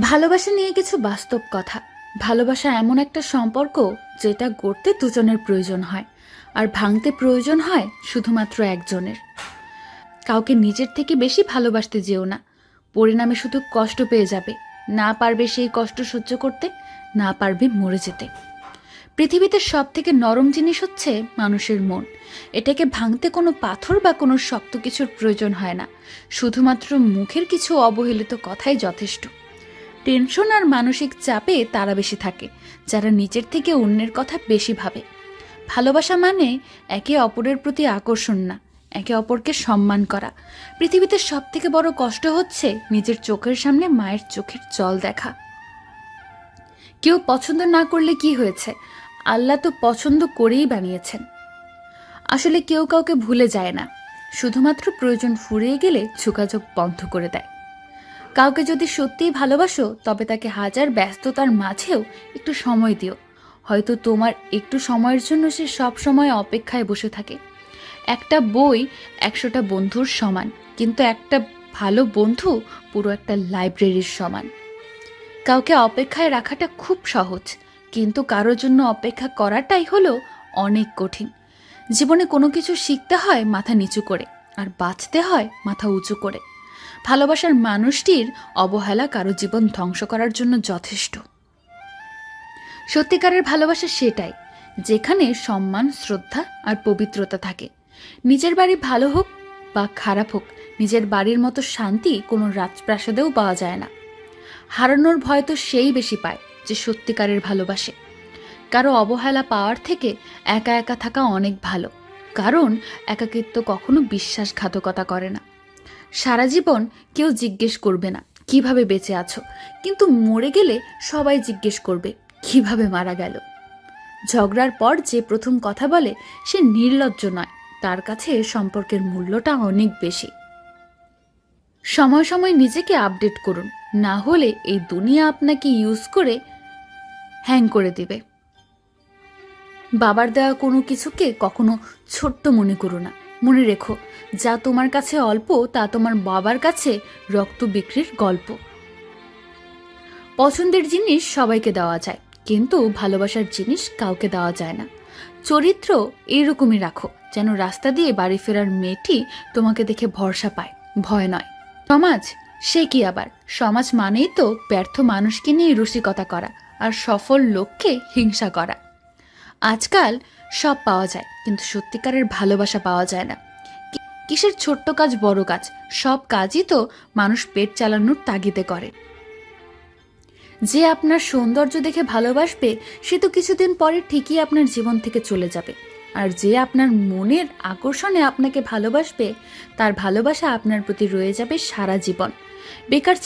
ভালোবাসা নিয়ে কিছু বাস্তব কথা। ভালোবাসা এমন একটা সম্পর্ক যেটা গড়তে দুজনের প্রয়োজন হয়, আর ভাঙতে প্রয়োজন হয় শুধুমাত্র একজনের। কাউকে নিজের থেকে বেশি ভালোবাসতে যেও না। পরিণামে শুধু কষ্ট পেয়ে যাবে। না পারবে সেই কষ্ট সহ্য করতে, না পারবে মরে যেতে। পৃথিবীতে সব থেকে নরম জিনিস হচ্ছে মানুষের মন। এটাকে ভাঙতে কোনো পাথর বা কোনো শক্ত কিছুর প্রয়োজন হয় না। শুধুমাত্র মুখের কিছু অবহেলিত কথাই যথেষ্ট। টেনশন আর মানসিক চাপে তারা বেশি থাকে, যারা নিজের থেকে অন্যের কথা বেশি ভাবে। ভালোবাসা মানে একে অপরের প্রতি আকর্ষণ না, একে অপরকে সম্মান করা। পৃথিবীতে সব থেকে বড় কষ্ট হচ্ছে নিজের চোখের সামনে মায়ের চোখের জল দেখা। কেউ পছন্দ না করলে কি হয়েছে? আল্লাহ তো পছন্দ করেই বানিয়েছেন। আসলে কেউ কাউকে ভুলে যায় না, শুধুমাত্র প্রয়োজন ফুরিয়ে গেলে যোগাযোগ বন্ধ করে দেয়। কাউকে যদি সত্যিই ভালোবাসো, তবে তাকে হাজার ব্যস্ততার মাঝেও একটু সময় দিও। হয়তো তোমার একটু সময়ের জন্য সে সব সময় অপেক্ষায় বসে থাকে। একটা বই একশোটা বন্ধুর সমান, কিন্তু একটা ভালো বন্ধু পুরো একটা লাইব্রেরির সমান। কাউকে অপেক্ষায় রাখাটা খুব সহজ, কিন্তু কারোর জন্য অপেক্ষা করাটাই হলো অনেক কঠিন। জীবনে কোনো কিছু শিখতে হয় মাথা নিচু করে, আর বাঁচতে হয় মাথা উঁচু করে। ভালোবাসার মানুষটির অবহেলা কারও জীবন ধ্বংস করার জন্য যথেষ্ট। সত্যিকারের ভালোবাসা সেটাই, যেখানে সম্মান, শ্রদ্ধা আর পবিত্রতা থাকে। নিজের বাড়ি ভালো হোক বা খারাপ হোক, নিজের বাড়ির মতো শান্তি কোনো রাজপ্রাসাদেও পাওয়া যায় না। হারানোর ভয় তো সেই বেশি পায় যে সত্যিকারের ভালোবাসে। কারও অবহেলা পাওয়ার থেকে একা একা থাকা অনেক ভালো, কারণ একাকিত্ব কখনো বিশ্বাসঘাতকতা করে না। সারা জীবন কেউ জিজ্ঞেস করবে না, কীভাবে বেঁচে আছো? কিন্তু মরে গেলে সবাই জিজ্ঞেস করবে, কীভাবে মারা গেল? ঝগড়ার পর যে প্রথম কথা বলে, সে নির্লজ্জ নয়, তার কাছে সম্পর্কের মূল্যটা অনেক বেশি। সময় সময় নিজেকে আপডেট করুন, না হলে এই দুনিয়া আপনাকে ইউজ করে হ্যাং করে দিবে। বাবার দেওয়া কোনো কিছুকে কখনো ছোট্ট মনে করো না মনে রেখো, যা তোমার কাছে অল্প, তা তোমার বাবার কাছে রক্ত বিক্রির গল্প। পছন্দের জিনিস সবাইকে দেওয়া যায়, কিন্তু ভালোবাসার জিনিস কাউকে দেওয়া যায় না। চরিত্র এইরকমই রাখো, যেন রাস্তা দিয়ে বাড়ি ফেরার মেয়েটি তোমাকে দেখে ভরসা পায়, ভয় নয়। সমাজ, সে কি আবার? সমাজ মানেই তো ব্যর্থ মানুষকে নিয়ে রসিকতা করা, আর সফল লোককে হিংসা করা। আজকাল সব পাওয়া যায়, কিন্তু সত্যিকারের ভালোবাসা পাওয়া যায় না। কিসের ছোট্ট কাজ, বড় কাজ? সব কাজই তো মানুষ পেট চালানোর তাগিদে করে। যে আপনার সৌন্দর্য দেখে ভালোবাসবে, সে তো কিছুদিন পরে ঠিকই আপনার জীবন থেকে চলে যাবে। আর যে আপনার মনের আকর্ষণে আপনাকে ভালোবাসবে, তার ভালোবাসা আপনার প্রতি রয়ে যাবে সারা জীবন। বেকার